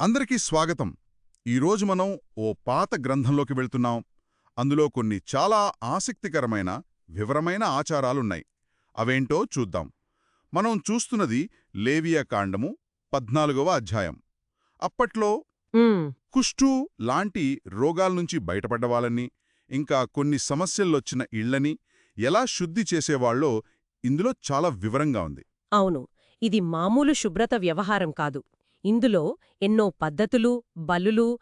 అందరికీ స్వాగతం. ఈరోజు మనం ఓ పాత గ్రంథంలోకి వెళ్తున్నాం. అందులో కొన్ని చాలా ఆసక్తికరమైన వివరమైన ఆచారాలున్నాయి. అవేంటో చూద్దాం. మనం చూస్తున్నది లేవియా కాండము పద్నాలుగవ అధ్యాయం. అప్పట్లో కుష్టు లాంటి రోగాల నుంచి బయటపడ్డవాళ్ళని ఇంకా కొన్ని సమస్యలొచ్చిన ఇళ్ళని ఎలా శుద్ధి చేసేవాళ్ళో ఇందులో చాలా వివరంగా ఉంది. అవును. ఇది మామూలు శుభ్రత వ్యవహారం కాదు. ఇందులో ఎన్నో పద్ధతులు బలులు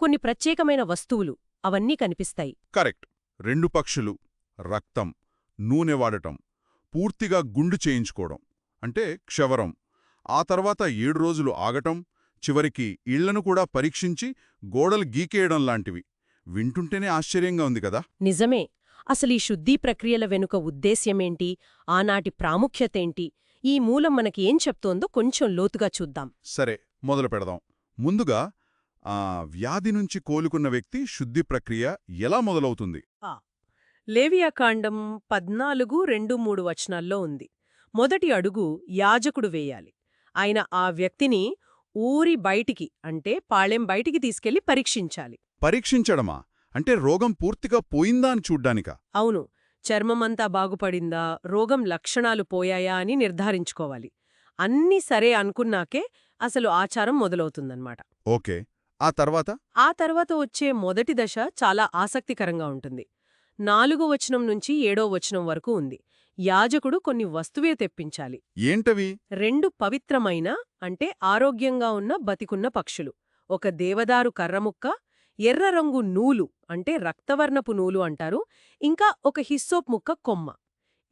కొన్ని ప్రత్యేకమైన వస్తువులు అవన్నీ కనిపిస్తాయి. కరెక్ట్. రెండు పక్షులు రక్తం నూనె వాడటం పూర్తిగా గుండు చేయించుకోవడం అంటే క్షవరం. ఆ తర్వాత ఏడు రోజులు ఆగటం చివరికి ఇళ్ళను కూడా పరీక్షించి గోడలు గీకేయడం లాంటివి. వింటుంటేనే ఆశ్చర్యంగా ఉంది కదా? నిజమే. అసలీ శుద్ధి ప్రక్రియల వెనుక ఉద్దేశ్యమేంటి? ఆనాటి ప్రాముఖ్యతేంటి? ఈ మూలం మనకి ఏం చెప్తోందో కొంచెం లోతుగా చూద్దాం. సరే మొదలు పెడదాం. ముందుగా ఆ వ్యాధి నుంచి కోలుకున్న వ్యక్తి శుద్ధి ప్రక్రియ ఎలా మొదలవుతుంది? లేవియాకాండం పద్నాలుగు రెండు మూడు వచనాల్లో ఉంది. మొదటి అడుగు యాజకుడు వేయాలి. ఆయన ఆ వ్యక్తిని ఊరి బయటికి అంటే పాళెం బయటికి తీసుకెళ్ళి పరీక్షించాలి. పరీక్షించడమా? అంటే రోగం పూర్తిగా పోయిందా అని చూడ్డానికా? అవును. చర్మమంతా బాగుపడిందా రోగం లక్షణాలు పోయాయా అని నిర్ధారించుకోవాలి. అన్నీ సరే అనుకున్నాకే అసలు ఆచారం మొదలవుతుందన్నమాట. ఓకే. ఆ తర్వాత? ఆ తర్వాత వచ్చే మొదటి దశ చాలా ఆసక్తికరంగా ఉంటుంది. నాలుగో వచనం నుంచి ఏడో వచనం వరకు ఉంది. యాజకుడు కొన్ని వస్తువే తెప్పించాలి. ఏంటవి? రెండు పవిత్రమైన అంటే ఆరోగ్యంగా ఉన్న బతికున్న పక్షులు. ఒక దేవదారు కర్రముక్క ఎర్ర రంగు నూలు అంటే రక్తవర్ణపు నూలు అంటారు. ఇంకా ఒక హిస్సోప్ ముక్క కొమ్మ.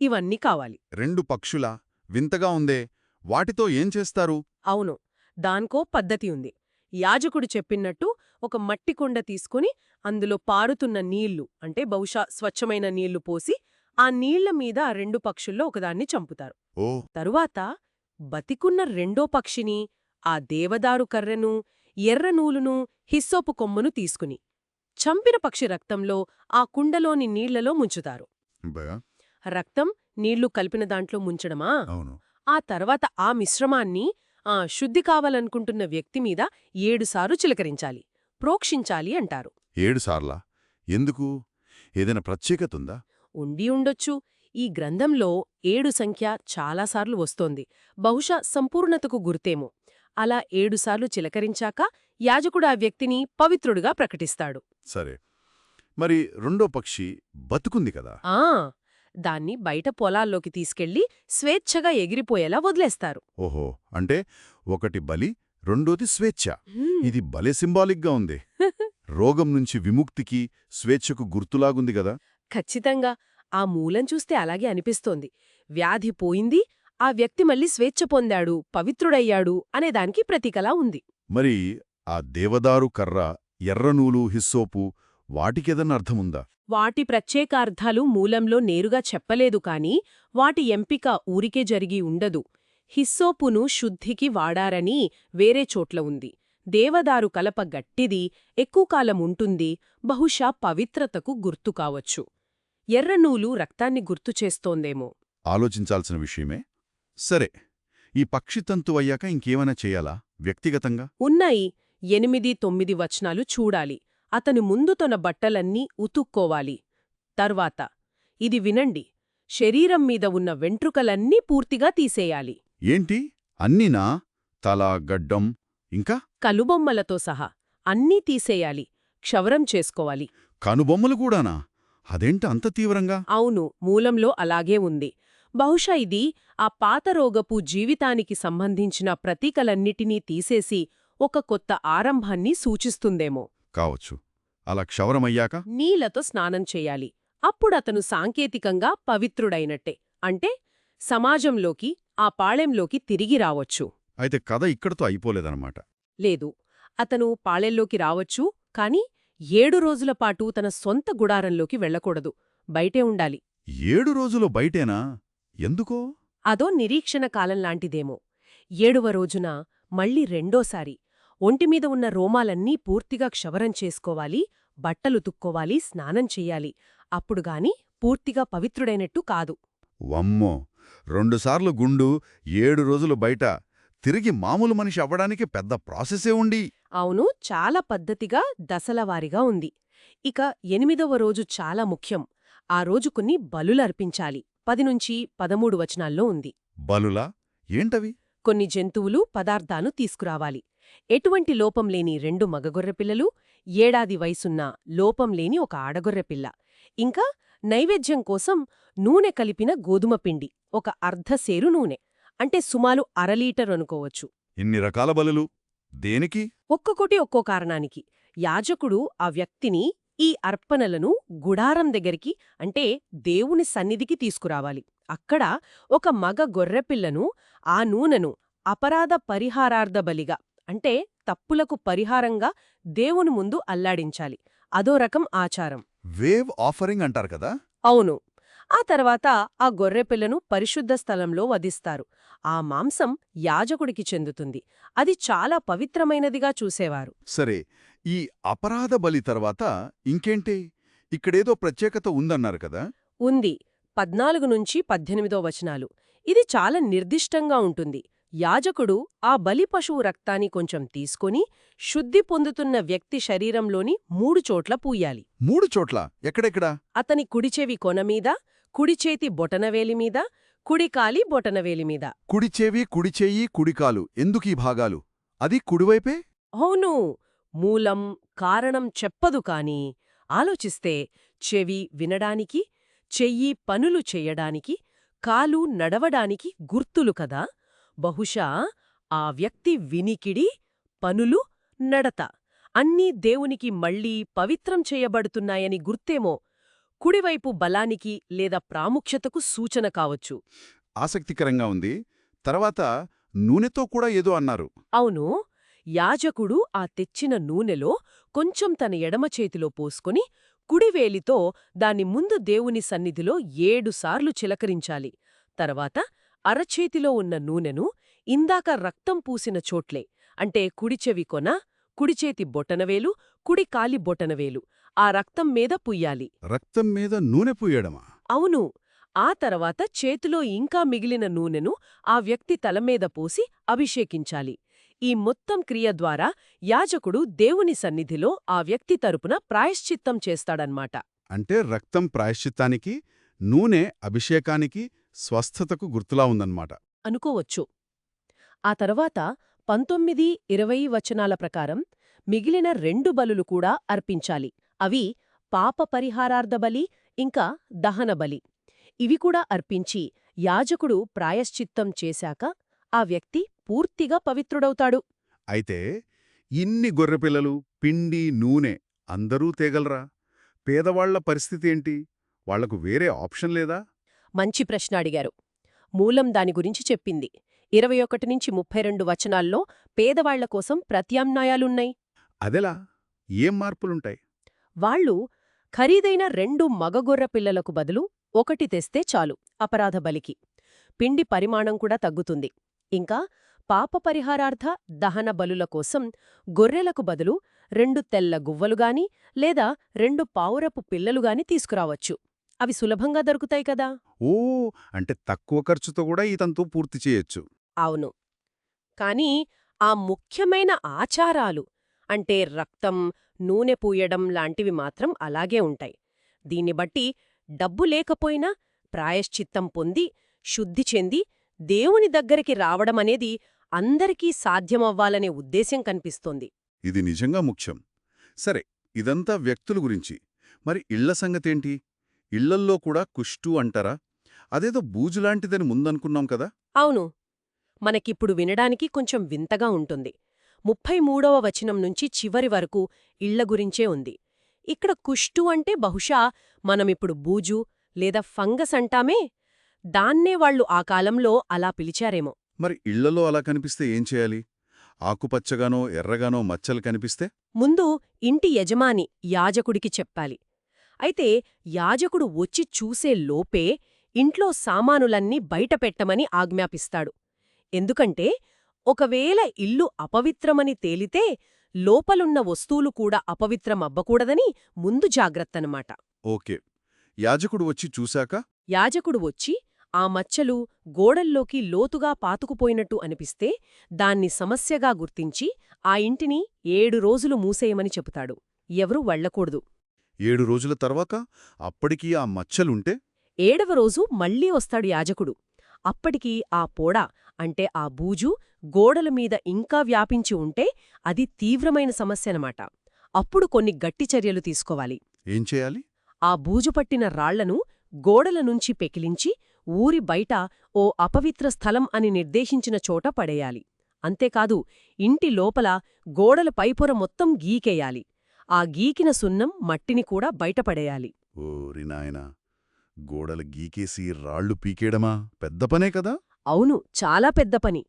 ఇవన్నీ కావాలి. రెండు పక్షుల వింతగా ఉందే వాటితో ఏం చేస్తారు? అవును దానికో పద్ధతి ఉంది. యాజకుడు చెప్పినట్టు ఒక మట్టి కొండ తీసుకుని అందులో పారుతున్న నీళ్ళు అంటే బహుశా స్వచ్ఛమైన నీళ్ళు పోసి ఆ నీళ్ళ మీద రెండు పక్షుల్లో ఒకదాన్ని చంపుతారు. తరువాత బతికున్న రెండో పక్షిని ఆ దేవదారు కర్రెను ఎర్ర నూలును హిస్సోపు కొమ్మును తీసుకుని చంపిన పక్షి రక్తంలో ఆ కుండలోని నీళ్ళలో ముంచుతారు. రక్తం నీళ్ళు కలిపిన దాంట్లో ముంచడమా? అవును. ఆ తర్వాత ఆ మిశ్రమాన్ని ఆ శుద్ధి కావాలనుకుంటున్న వ్యక్తి మీద ఏడుసార్లు చిలకరించాలి ప్రోక్షించాలి అంటారు. ఏడు సార్లా? ఎందుకు? ఏదైనా ప్రత్యేకత ఉందా? ఉండి ఉండొచ్చు. ఈ గ్రంథంలో ఏడు సంఖ్య చాలాసార్లు వస్తోంది. బహుశా సంపూర్ణతకు గుర్తేమో. అలా ఏడుసార్లు చిలకరించాక యాజకుడు ఆ వ్యక్తిని పవిత్రుడిగా ప్రకటిస్తాడు. సరే. మరి రెండో పక్షి బతుకుంది కదా? ఆ! దాన్ని బయట పొలాల్లోకి తీసుకెళ్ళి స్వేచ్ఛగా ఎగిరిపోయేలా వదిలేస్తారు. ఓహో! అంటే ఒకటి బలి రెండోది స్వేచ్ఛ. ఇది భలే సింబాలిక్గా ఉంది. రోగం నుంచి విముక్తికి స్వేచ్ఛకు గుర్తులాగుంది కదా? ఖచ్చితంగా. ఆ మూలం చూస్తే అలాగే అనిపిస్తోంది. వ్యాధి పోయింది ఆ వ్యక్తి మళ్ళీ స్వేచ్ఛ పొందాడు పవిత్రుడయ్యాడు అనేదానికి ప్రతీకలా ఉంది. మరి ఆ దేవదారు కర్ర ఎర్రనూలు హిస్సోపు వాటికేదన్నా అర్థముందా? వాటి ప్రత్యేకార్థాలు మూలంలో నేరుగా చెప్పలేదు కాని వాటి ఎంపిక ఊరికే జరిగి ఉండదు. హిస్సోపును శుద్ధికి వాడారని వేరే చోట్ల ఉంది. దేవదారు కలప గట్టిది ఎక్కువ కాలం ఉంటుంది బహుశా పవిత్రతకు గుర్తు కావచ్చు. ఎర్రనూలు రక్తాన్ని గుర్తు చేస్తోందేమో. ఆలోచించాల్సిన విషయమే? సరే ఈ పక్షితంతు అయ్యాక ఇంకేమైనా చేయాలా? వ్యక్తిగతంగా? ఉన్నాయి. ఎనిమిది తొమ్మిది వచనాలు చూడాలి. అతని ముందు తన బట్టలన్నీ ఉతుక్కోవాలి. తర్వాత ఇది వినండి. శరీరం మీద ఉన్న వెంట్రుకలన్నీ పూర్తిగా తీసేయాలి. ఏంటి? అన్నీనా? తల గడ్డం ఇంకా? కలుబొమ్మలతో సహా అన్నీ తీసేయాలి. క్షవరం చేసుకోవాలి. కనుబొమ్మలు కూడానా? అదేంట అంత తీవ్రంగా? అవును మూలంలో అలాగే ఉంది. బహుశా ఇది ఆ పాతరోగపు జీవితానికి సంబంధించిన ప్రతీకలన్నిటినీ తీసేసి ఒక కొత్త ఆరంభాన్ని సూచిస్తుందేమో. కావచ్చు. అలా క్షవరమయ్యాక నీళ్ళతో స్నానం చేయాలి. అప్పుడతను సాంకేతికంగా పవిత్రుడైనట్టే. అంటే సమాజంలోకి ఆ పాళెంలోకి తిరిగి రావచ్చు. అయితే కథ ఇక్కడితో అయిపోలేదన్నమాట. లేదు. అతను పాళెంలోకి రావచ్చు కాని ఏడు రోజుల పాటు తన సొంత గుడారంలోకి వెళ్ళకూడదు. బయటే ఉండాలి. ఏడు రోజులు బయటేనా? ఎందుకో? అదో నిరీక్షణ కాలంలాంటిదేమో ఏడువ రోజున మళ్ళీ రెండోసారి ఒంటిమీద ఉన్న రోమాలన్నీ పూర్తిగా క్షవరం చేసుకోవాలి బట్టలు తుక్కోవాలి స్నానం చెయ్యాలి అప్పుడుగాని పూర్తిగా పవిత్రుడైనట్టు కాదు. వమ్మో! రెండుసార్లు గుండు ఏడు రోజులు బయట. తిరిగి మామూలు మనిషి అవ్వడానికి పెద్ద ప్రాసెసే ఉండి. అవును చాలా పద్ధతిగా దశలవారీగా ఉంది. ఇక ఎనిమిదవ రోజు చాలా ముఖ్యం. ఆ రోజు కొన్ని బలులర్పించాలి. పది నుంచి పదమూడు వచనాల్లో ఉంది. బలులా? ఏంటవి? కొన్ని జంతువులు పదార్థాలు తీసుకురావాలి. ఎటువంటి లోపం లేని రెండు మగగొర్రెపిల్లలు ఏడాది వయసున్న లోపం లేని ఒక ఆడగొర్రెపిల్ల ఇంకా నైవేద్యం కోసం నూనె కలిపిన గోధుమ పిండి ఒక అర్ధసేరు నూనె అంటే సుమారు అరలీటర్ అనుకోవచ్చు. ఇన్ని రకాల బలులు? దేనికి? ఒక్కొక్కటి ఒక్కో కారణానికి. యాజకుడు ఆ వ్యక్తిని ఈ అర్పణలను గుడారం దగ్గరికి అంటే దేవుని సన్నిధికి తీసుకురావాలి. అక్కడ ఒక మగ గొర్రెపిల్లను ఆ నూనెను అపరాధ పరిహారార్థ బలిగా అంటే తప్పులకు పరిహారంగా దేవుని ముందు అల్లాడించాలి. అదో రకం ఆచారం. వేవ్ ఆఫరింగ్ అంటారు కదా? అవును. ఆ తర్వాత ఆ గొర్రెపిల్లను పరిశుద్ధ స్థలంలో వధిస్తారు. ఆ మాంసం యాజకుడికి చెందుతుంది. అది చాలా పవిత్రమైనదిగా చూసేవారు. సరే ఈ అపరాధ బలి తర్వాత ఇంకేంటి? ఇక్కడేదో ప్రత్యేకత ఉందన్నారు కదా? ఉంది. పద్నాలుగు నుంచి పద్దెనిమిదో వచనాలు. ఇది చాలా నిర్దిష్టంగా ఉంటుంది. యాజకుడు ఆ బలి పశువు రక్తాన్ని కొంచెం తీసుకొని శుద్ధి పొందుతున్న వ్యక్తి శరీరంలోని మూడు చోట్ల పూయాలి. మూడు చోట్ల? ఎక్కడెక్కడా? అతని కుడిచెవి కొనమీద కుడిచేతి బొటనవేలి మీద కుడికాలి బొటనవేలి మీద. కుడి చెవి కుడి చెయ్యి కుడికాలు ఎందుకీ భాగాలు? అది కుడివైపే? అవును. మూలం కారణం చెప్పదు కాని ఆలోచిస్తే చెవి వినడానికి చెయ్యి పనులు చెయ్యడానికి కాలు నడవడానికి గుర్తులు కదా. బహుశా ఆ వ్యక్తి వినికిడి పనులు నడత. అన్నీ దేవునికి మళ్ళీ పవిత్రం చేయబడుతున్నాయని గుర్తేమో కుడివైపు బలానికి లేదా ప్రాముఖ్యతకు సూచన కావచ్చు. ఆసక్తికరంగా ఉంది. తర్వాత నూనెతో కూడా ఏదో అన్నారు. అవును. యాజకుడు ఆ తెచ్చిన నూనెలో కొంచెం తన ఎడమ చేతిలో పోసుకొని కుడివేలితో దాన్ని ముందు దేవుని సన్నిధిలో ఏడుసార్లు చిలకరించాలి. తర్వాత అరచేతిలో ఉన్న నూనెను ఇందాక రక్తం పూసిన చోట్లే అంటే కుడిచెవి కొన కుడిచేతి బొటనవేలు కుడి కాలి బొటనవేలు ఆ రక్తం మీద పుయ్యాలి. రక్తం మీద నూనె పూయడమా అవును. ఆ తర్వాత చేతిలో ఇంకా మిగిలిన నూనెను ఆ వ్యక్తి తలమీద పోసి అభిషేకించాలి. ఈ మొత్తం క్రియ ద్వారా యాజకుడు దేవుని సన్నిధిలో ఆ వ్యక్తి తరపున ప్రాయశ్చిత్తం చేస్తాడన్మాట. అంటే రక్తం ప్రాయశ్చిత్తానికి నూనె అభిషేకానికి స్వస్థతకు గుర్తులా ఉందన్నమాట అనుకోవచ్చు. ఆ తర్వాత పంతొమ్మిది ఇరవై వచనాల ప్రకారం మిగిలిన రెండు బలులు కూడా అర్పించాలి. అవి పాప పరిహారార్థ బలి ఇంకా దహన బలి. ఇవి కూడా అర్పించి యాజకుడు ప్రాయశ్చిత్తం చేశాక ఆ వ్యక్తి పూర్తిగా పవిత్రుడవుతాడు. అయితే ఇన్ని గొర్రెపిల్లలు పిండి నూనె అందరూ తేగలరా? పేదవాళ్ళ పరిస్థితి ఏంటి? వాళ్ళకు వేరే ఆప్షన్ లేదా? మంచి ప్రశ్న అడిగారు. మూలం దాని గురించి చెప్పింది. ఇరవై ఒకటి నుంచి ముప్పై రెండు వచనాల్లో పేదవాళ్ళ కోసం ప్రత్యామ్నాయాలున్నాయి. అదెలా? ఏం మార్పులుంటాయి? వాళ్ళు ఖరీదైన రెండు మగగొర్ర పిల్లలకు బదులు ఒకటి తెస్తే చాలు అపరాధ బలికి. పిండి పరిమాణం కూడా తగ్గుతుంది. ఇంకా పాప పరిహారార్థ దహన బలుల కోసం గొర్రెలకు బదులు రెండు తెల్ల గువ్వలుగాని లేదా రెండు పావురపు పిల్లలుగాని తీసుకురావచ్చు. అవి సులభంగా దొరుకుతాయి కదా? ఓ అంటే తక్కువ ఖర్చుతో కూడా ఈ తంతు పూర్తి చేయొచ్చు. అవును. కాని ఆ ముఖ్యమైన ఆచారాలు అంటే రక్తం నూనె పూయడం లాంటివి మాత్రం అలాగే ఉంటాయి. దీన్ని బట్టి డబ్బు లేకపోయినా ప్రాయశ్చిత్తం పొంది శుద్ధి చెంది దేవుని దగ్గరికి రావడమనేది అందరికీ సాధ్యమవ్వాలనే ఉద్దేశ్యం కనిపిస్తోంది. ఇది నిజంగా ముఖ్యం. సరే ఇదంతా వ్యక్తుల గురించి. మరి ఇళ్ళ సంగతేంటి? ఇళ్ళల్లో కూడా కుష్టు అంటారా? అదేదో బూజులాంటిదని ముందనుకున్నాం కదా? అవును. మనకిప్పుడు వినడానికి కొంచెం వింతగా ఉంటుంది. ముప్పై మూడవ వచనం నుంచి చివరి వరకు ఇళ్ళ గురించే ఉంది. ఇక్కడ కుష్టు అంటే బహుశా మనమిప్పుడు బూజు లేదా ఫంగస్ అంటామే? దాన్నే వాళ్ళు ఆ కాలంలో అలా పిలిచారేమో. మరి ఇళ్ళలో అలా కనిపిస్తే ఏం చేయాలి? ఆకుపచ్చగానో ఎర్రగానో మచ్చలు కనిపిస్తే? ముందు ఇంటి యజమాని యాజకుడికి చెప్పాలి. అయితే యాజకుడు వచ్చి చూసే లోపే ఇంట్లో సామానులన్నీ బయటపెట్టమని ఆజ్ఞాపిస్తాడు. ఎందుకంటే ఒకవేళ ఇల్లు అపవిత్రమని తేలితే లోపలున్న వస్తువులు కూడా అపవిత్రమవ్వకూడదని ముందు జాగ్రత్తనమాట. ఓకే. యాజకుడు వచ్చి చూశాక? యాజకుడు వచ్చి ఆ మచ్చలు గోడల్లోకి లోతుగా పాతుకుపోయినట్టు అనిపిస్తే దాన్ని సమస్యగా గుర్తించి ఆ ఇంటిని ఏడు రోజులు మూసేయమని చెబుతాడు. ఎవరూ వెళ్ళకూడదు ఏడు రోజుల తర్వాత అప్పటికీ ఆ మచ్చలుంటే? ఏడవ రోజు మళ్ళీ వస్తాడు యాజకుడు. అప్పటికి ఆ పోడ అంటే ఆ బూజు గోడల మీద ఇంకా వ్యాపించి ఉంటే అది తీవ్రమైన సమస్యనమాట అప్పుడు కొన్ని గట్టి చర్యలు తీసుకోవాలి. ఏం చేయాలి? ఆ బూజు పట్టిన రాళ్ళను గోడల నుంచి పెకిలించి ఊరి బయట ఓ అపవిత్ర స్థలం అని నిర్దేశించిన చోట పడేయాలి. అంతేకాదు ఇంటి లోపల గోడల పైపొర మొత్తం గీకేయాలి. ఆ గీకిన సున్నం మట్టిని కూడా బయటపడేయాలి. ఓరి నాయనా గోడలు గీకేసి రాళ్ళు పీకేయడమా పెద్ద పనే కదా? అవును చాలా పెద్ద పని.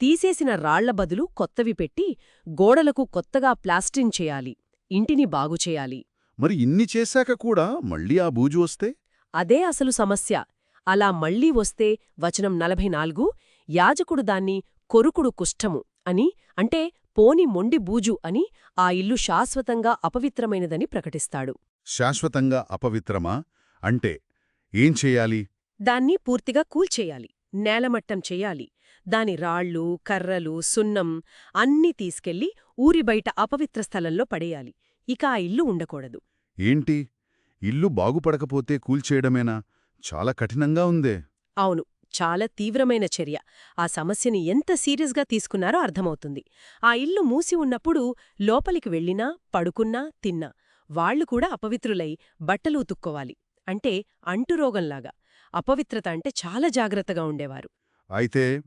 తీసేసిన రాళ్ళ బదులు కొత్తవి పెట్టి గోడలకు కొత్తగా ప్లాస్టింగ్ చేయాలి. ఇంటిని బాగుచేయాలి. మరి ఇన్ని చేశాక కూడా మళ్ళీ ఆ బూజు వస్తే? అదే అసలు సమస్య. అలా మళ్ళీ వస్తే వచనం నలభై నాలుగు యాజకుడు దాన్ని కొరుకుడు కుష్ఠము అని అంటే పోని మొండి బూజు అని ఆ ఇల్లు శాశ్వతంగా అపవిత్రమైనదని ప్రకటిస్తాడు. శాశ్వతంగా అపవిత్రమా? అంటే ఏం చెయ్యాలి దాన్ని పూర్తిగా కూల్చేయాలి. నేలమట్టం చెయ్యాలి దాని రాళ్ళు కర్రలు సున్నం అన్నీ తీసుకెళ్ళి ఊరి బయట అపవిత్ర స్థలంలో పడేయాలి. ఇక ఆ ఇల్లు ఉండకూడదు. ఏంటి? ఇల్లు బాగుపడకపోతే కూల్చేయడమేనా? చాలా కఠినంగా ఉందే. అవును చాలా తీవ్రమైన చర్య. ఆ సమస్యని ఎంత సీరియస్గా తీసుకున్నారో అర్థమవుతుంది. ఆ ఇల్లు మూసి ఉన్నప్పుడు లోపలికి వెళ్ళినా పడుకున్నా తిన్నా వాళ్ళు కూడా అపవిత్రులై బట్టలు ఉతుక్కోవాలి. అంటే అంటురోగంలాగా. అపవిత్రత అంటే చాలా జాగ్రత్తగా ఉండేవారు. అయితే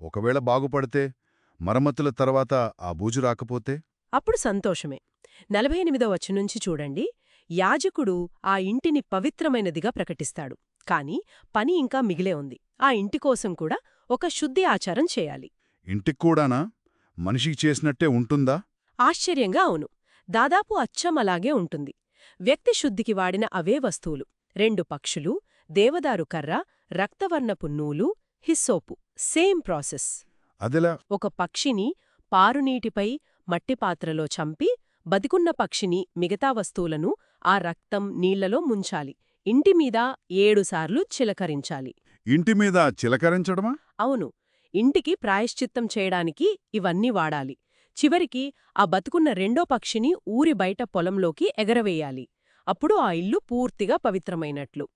ఒకవేళ బాగుపడితే మరమ్మతుల తర్వాత ఆ బూజు రాకపోతే? అప్పుడు సంతోషమే. నలభై ఎనిమిదో నుంచి చూడండి. యాజకుడు ఆ ఇంటిని పవిత్రమైనదిగా ప్రకటిస్తాడు. కాని పని ఇంకా మిగిలే ఉంది. ఆ ఇంటి కోసం కూడా ఒక శుద్ధి ఆచారం చేయాలి. ఇంటిక్కూడానా మనిషికి చేసినట్టే ఉంటుందా? ఆశ్చర్యంగా అవును. దాదాపు అచ్చం అలాగే ఉంటుంది. వ్యక్తి శుద్ధికి వాడిన అవే వస్తువులు. రెండు పక్షులు దేవదారు కర్ర రక్తవర్ణపు నూలు హిస్సోపు. Same process. అదెలా? ఒక పక్షిని పారునీటిపై మట్టిపాత్రలో చంపి బతికున్న పక్షిని మిగతా వస్తువులను ఆ రక్తం నీళ్ళలో ముంచాలి. ఇంటిమీద ఏడుసార్లు చిలకరించాలి. ఇంటిమీద చిలకరించడమా? అవును. ఇంటికి ప్రాయశ్చిత్తం చేయడానికి ఇవన్నీ వాడాలి. చివరికి ఆ బతుకున్న రెండో పక్షిని ఊరి బయట పొలంలోకి ఎగరవేయాలి. అప్పుడు ఆ ఇల్లు పూర్తిగా పవిత్రమైనట్లు.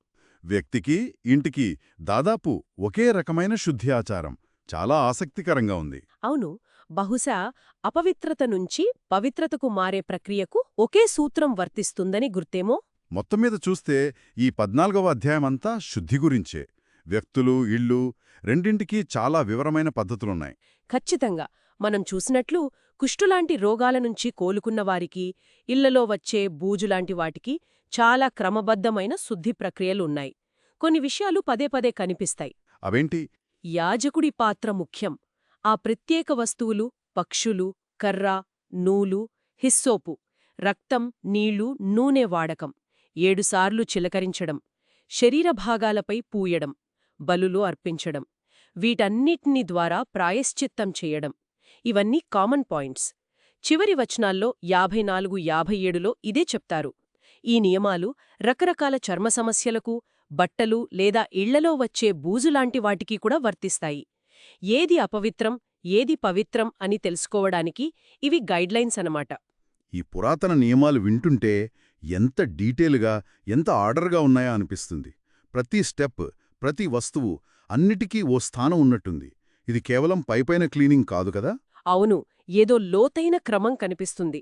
వ్యక్తికి ఇంటికి దాదాపు ఒకే రకమైన శుద్ధి ఆచారం చాలా ఆసక్తికరంగా ఉంది. అవును. బహుశా అపవిత్రత నుంచి పవిత్రతకు మారే ప్రక్రియకు ఒకే సూత్రం వర్తిస్తుందని గుర్తేమో? మొత్తం మీద చూస్తే ఈ పద్నాలుగవ అధ్యాయమంతా శుద్ధి గురించే. వ్యక్తులు ఇళ్ళు రెండింటికీ చాలా వివరమైన పద్ధతులున్నాయి. ఖచ్చితంగా. మనం చూసినట్లు కుష్టులాంటి రోగాల నుంచి కోలుకున్న వారికి ఇళ్ళలో వచ్చే బూజులాంటి వాటికి చాలా క్రమబద్ధమైన శుద్ధి ప్రక్రియలున్నాయి. కొన్ని విషయాలు పదే పదే కనిపిస్తాయి. అవేంటి? యాజకుడి పాత్ర ముఖ్యం. ఆ ప్రత్యేక వస్తువులు పక్షులు కర్ర నూలు హిస్సోపు రక్తం నీళ్ళు నూనె వాడకం ఏడుసార్లు చిలకరించడం శరీర భాగాలపై పూయడం బలులు అర్పించడం వీటన్నిటిని ద్వారా ప్రాయశ్చిత్తం చేయడం. ఇవన్నీ కామన్ పాయింట్స్. చివరి వచనాల్లో యాభై నాలుగు యాభై ఏడులో ఇదే చెప్తారు. ఈ నియమాలు రకరకాల చర్మ సమస్యలకు బట్టలు లేదా ఇళ్ళలో వచ్చే బూజులాంటి వాటికి కూడా వర్తిస్తాయి. ఏది అపవిత్రం ఏది పవిత్రం అని తెలుసుకోవడానికి ఇవి గైడ్లైన్స్ అనమాట ఈ పురాతన నియమాలు వింటుంటే ఎంత డీటెయిల్గా ఎంత ఆర్డర్గా ఉన్నాయో అనిపిస్తుంది. ప్రతి స్టెప్ ప్రతి వస్తువు అన్నిటికీ ఓ స్థానం ఉన్నట్టుంది. ఇది కేవలం పైపైన క్లీనింగ్ కాదు కదా? అవును ఏదో లోతైన క్రమం కనిపిస్తుంది.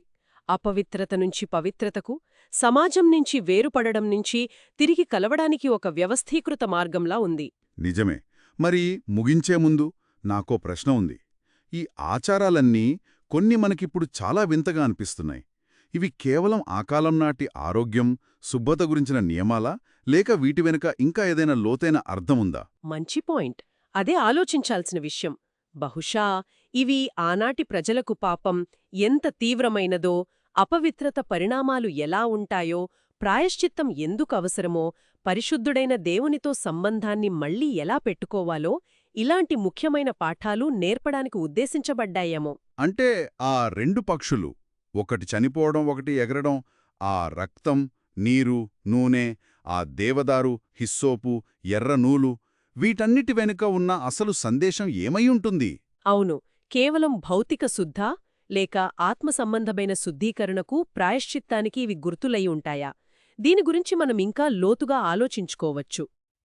అపవిత్రత నుంచి పవిత్రతకు సమాజం నుంచి వేరుపడడం నుంచి తిరిగి కలవడానికి ఒక వ్యవస్థీకృత మార్గంలా ఉంది. నిజమే. మరి ముగించే ముందు నాకో ప్రశ్న ఉంది. ఈ ఆచారాలన్నీ కొన్ని మనకిప్పుడు చాలా వింతగా అనిపిస్తున్నాయి. ఇవి కేవలం ఆ కాలం నాటి ఆరోగ్యం శుభ్రత గురించిన నియమాలా? లేక వీటి వెనుక ఇంకా ఏదైనా లోతైన అర్థముందా మంచి పాయింట్. అదే ఆలోచించాల్సిన విషయం. బహుశా ఇవి ఆనాటి ప్రజలకు పాపం ఎంత తీవ్రమైనదో అపవిత్రత పరిణామాలు ఎలా ఉంటాయో ప్రాయశ్చిత్తం ఎందుకు అవసరమో పరిశుద్ధుడైన దేవునితో సంబంధాన్ని మళ్ళీ ఎలా పెట్టుకోవాలో ఇలాంటి ముఖ్యమైన పాఠాలు నేర్పడానికి ఉద్దేశించబడ్డాయేమో. అంటే ఆ రెండు పక్షులు ఒకటి చనిపోవడం ఒకటి ఎగరడం ఆ రక్తం నీరు నూనె ఆ దేవదారు హిస్సోపు ఎర్ర నూలు వీటన్నిటి వెనుక ఉన్న అసలు సందేశం ఏమై ఉంటుంది? అవును కేవలం భౌతిక శుద్ధ లేక ఆత్మ సంబంధమైన శుద్ధీకరణకు ప్రాయశ్చిత్తానికి ఇవి గుర్తులై ఉంటాయా? దీని గురించి మనం ఇంకా లోతుగా ఆలోచించుకోవచ్చు.